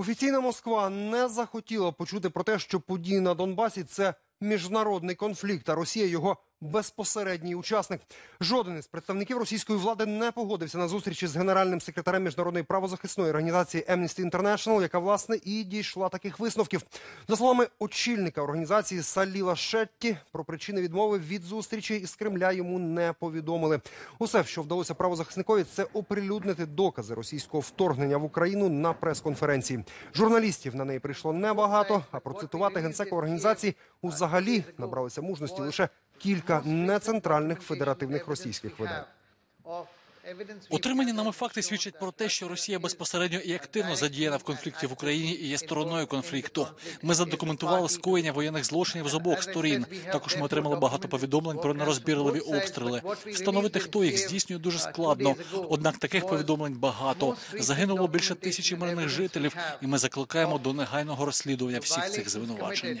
Офіційна Москва не захотіла почути про те, що події на Донбасі це міжнародний конфлікт, а Росія його безпосередній учасник. Жоден із представників російської влади не погодився на зустрічі з генеральним секретарем міжнародної правозахисної організації Amnesty International, яка власне і дійшла таких висновків. За словами очільника організації Саліла Шетті, про причини відмови від зустрічі із Кремля йому не повідомили. Усе, що вдалося правозахисникові, це оприлюднити докази російського вторгнення в Україну на прес-конференції. Журналістів на неї прийшло небагато. А процитувати генсека організації узагалі набралися мужності лише кілька нецентральних федеративних російських видань. Отримані нами факти свідчать про те, що Росія безпосередньо і активно задіяна в конфлікті в Україні і є стороною конфлікту. Ми задокументували скоєння воєнних злочинів з обох сторін. Також ми отримали багато повідомлень про нерозбірливі обстріли. Встановити, хто їх здійснює, дуже складно. Однак таких повідомлень багато. Загинуло більше тисячі мирних жителів, і ми закликаємо до негайного розслідування всіх цих звинувачень.